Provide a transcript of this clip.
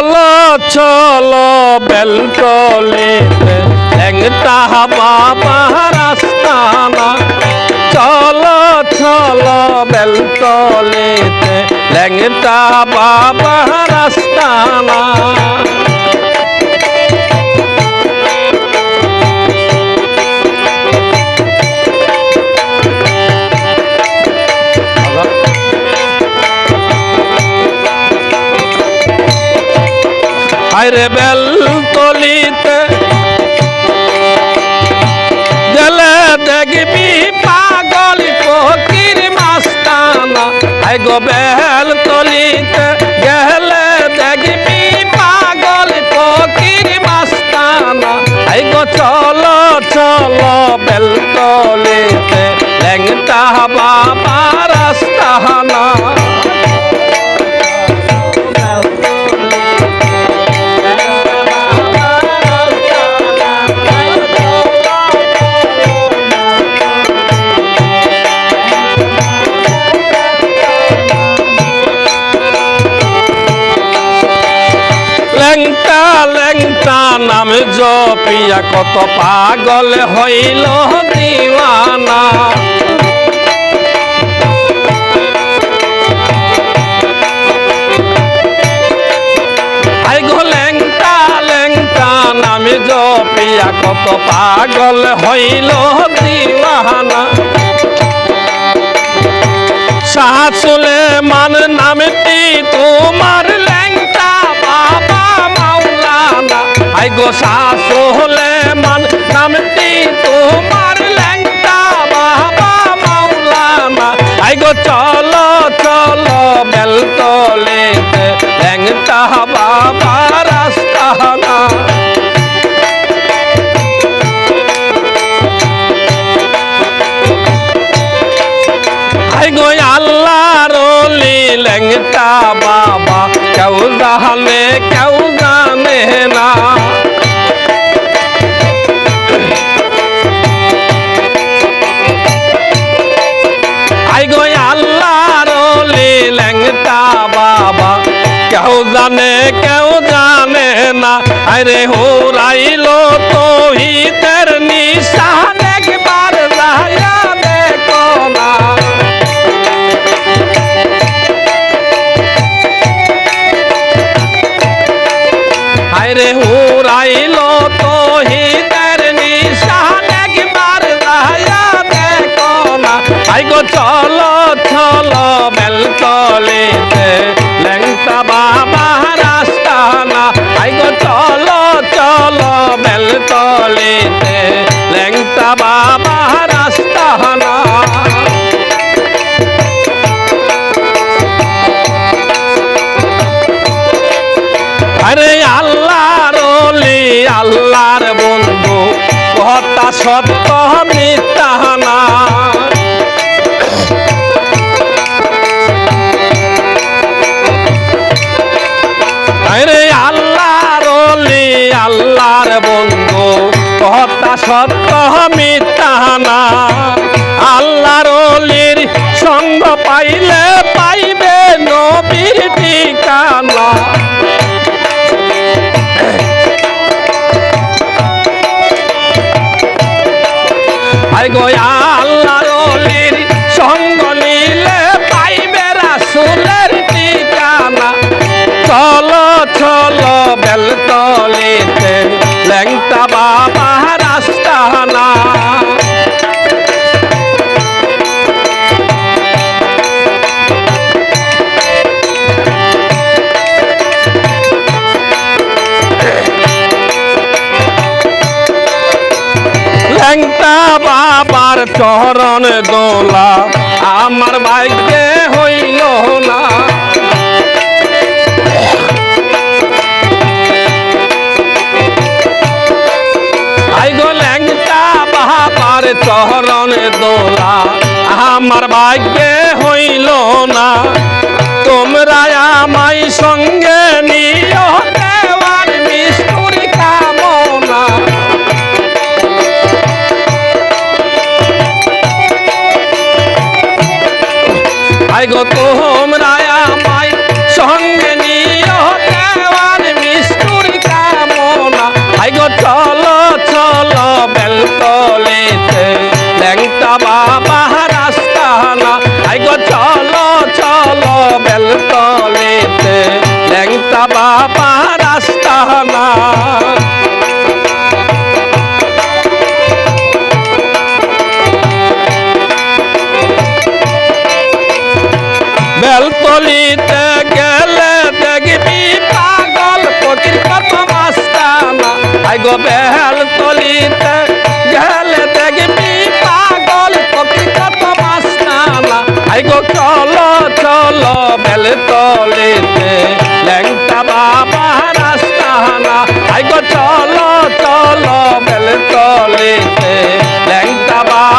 চলো চলো বেলটলিতে একটা বাবা রাস্তানা। চলো চলো বেলটলিতে ল্যাংটা বাবা রাস্তানা। আরে বেল তলিতে গেলে দেখবি পাগল ফকির মাস্তানা। আই গো বেল তলিতে গেলে দেখবি পাগল ফকির মাস্তানা। আই গো চলো চলো বেল তলিতে ল্যাংটা বাবা রাস্তানা ল্যাংটা জপিয়া কত পাগল হইল দিওয়ানা। জপিয়া কত পাগল হইল দিওয়ানা। শাহসুলে মান নামটি তোমার গো শাহসুলে মান, নামটি তোমার ল্যাংটা, বাবা মাওলানা আই গো চলো চলো বেলতলেতে, ল্যাংটা বাবা রাস্তানা আই গো আল্লাহর ওলি ল্যাংটা বাবা। কেউ জানে কেউ জানে না। বাবা কেউ জানে কেউ জানে না আরে হোরাইলো তো হিতের নিশান একবার যায়া দেখো না হায়রে হুরাইলো তো হিদের নিশান একবার যায়া দেখো না আই গো চলো চলো বাবা রাস্তা না আরে আল্লাহর ওলি, আল্লাহর বন্ধু, কথা সত্য, মিথ্যা না আরে আল্লাহর ওলি, আল্লাহর বন্ধু সত্য মিথ্যা না আল্লাহর ওলির সঙ্গ পাইলে পাইবে নবীর ঠিকানা। আই গো বাবার চরণ দোলা। আমার ভাগ্যে হইল না। চরণ দোলা। আমার ভাগ্যে হইল না। তোমরা আমায় সঙ্গে নিয় তাই গো তোমরা আমায় সঙ্গে নিও, দেওয়ার মিষ্টির কামনা। তাই গো চলো চলো বেলতলিতে। ল্যাংটা বাবা রাস্তা না তাই গো চলো চলো বেলতলিতে। ল্যাংটা বাবা রাস্তা পাগল তলিতে গেলে দেখবি পাগল ফকির কত মাস্তানা। আই গো বেহাল তলিতে গেলে দেখবি পাগল ফকির কত মাস্তানা। আই গো চলো চলো বেল তলিতে ল্যাংটা বাবা রাস্তানা। আই গো চলো চলো বেল তলিতে ল্যাংটা বাবা